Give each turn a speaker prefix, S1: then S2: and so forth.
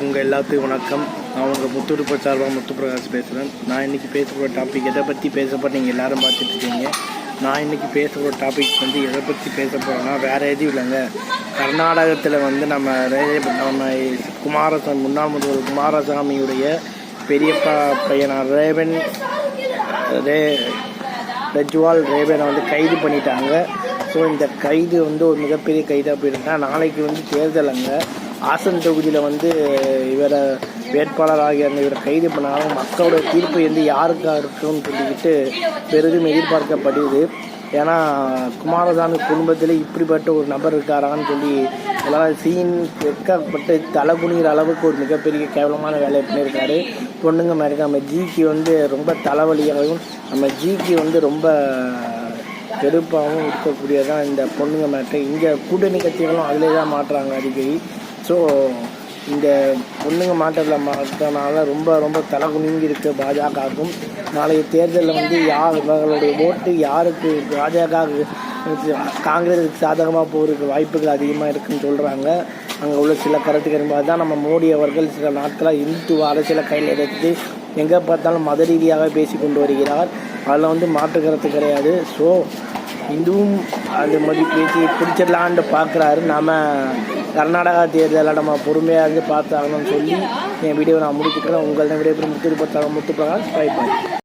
S1: உங்கள் எல்லாத்துக்கும் வணக்கம். நான் உங்கள் முத்துடுப்ப சார்பாக முத்துப்பிரகாஷ் பேசுகிறேன் நான் இன்றைக்கி பேசக்கூடிய டாபிக் எதை பற்றி பேச போகிற நீங்கள் எல்லோரும் பார்த்துட்ருக்கீங்க நான் இன்றைக்கி பேசக்கூடிய டாபிக் வந்து எதை பற்றி பேச போகிறேன்னா வேறு எதுவும் இல்லைங்க. கர்நாடகத்தில் வந்து நம்ம ரே- நம்ம குமாரசாமி முன்னாள் முதல்வர் குமாரசாமியுடைய பெரியப்பா பையனான ரேவன் ரே ரஜ்வால் ரேவனை வந்து கைது பண்ணிட்டாங்க. ஸோ இந்த கைது வந்து ஒரு மிகப்பெரிய கைதாக போயிருந்தா நாளைக்கு வந்து தேர்தல் அங்கே. ஆசன் தொகுதியில் வந்து இவரை வேட்பாளராகிய அந்த இவரை கைது பண்ணாலும் மக்களோட தீர்ப்பு வந்து யாருக்காக இருக்கும்னு சொல்லிக்கிட்டு பெரிதும் எதிர்பார்க்கப்படுது. ஏன்னா குமாரசாமி குடும்பத்தில் இப்படிப்பட்ட ஒரு நபர் இருக்காரான்னு சொல்லி எல்லாரும் சீன் வெட்கப்பட்டு தலை குனிகிற அளவுக்கு ஒரு மிகப்பெரிய கேவலமான வேலையை பண்ணியிருக்காரு. பொண்ணுங்க மாதிரி நம்ம ஜிக்கு வந்து ரொம்ப தலைவலியாகவும் நம்ம ஜிக்கு வந்து ரொம்ப வெறுப்பாகவும் இருக்கக்கூடியதான் இந்த பொண்ணுங்க மேட்டர். இங்கே கூட்டணி கட்சிகளும் அதிலே தான் மாட்டுறாங்க அடிக்கடி. ஸோ இந்த பொண்ணுங்க மாட்டத்தில் மாற்றனால ரொம்ப ரொம்ப தலை குனிங்கி இருக்குது பாஜகவுக்கும். நாளைய தேர்தலில் வந்து யார் இவர்களுடைய ஓட்டு யாருக்கு பாஜக காங்கிரஸுக்கு சாதகமாக போகிறதுக்கு வாய்ப்புகள் அதிகமாக இருக்குன்னு சொல்கிறாங்க அங்கே உள்ள சில கருத்துக்கள் தான் நம்ம மோடி அவர்கள் சில நாட்களாக இந்துத்துவ அரசியலை கையில் எடுத்து எங்கே பார்த்தாலும் மத ரீதியாக பேசி கொண்டு வருகிறார். அதில் வந்து மாற்று கருத்து கிடையாது. ஸோ இந்துவும் அது மாதிரி பேசி பிடிச்சிடலான்ட்டு பார்க்குறாரு. நாம் கர்நாடகா தேர்தலை நம்ம பொறுமையாக இருந்து பார்த்தாங்கன்னு சொல்லி என் வீடியோ நான் முடிச்சுக்கிறேன். உங்களை விடைபெறும் முத்து முத்து பிரகாஷ் பை பாய்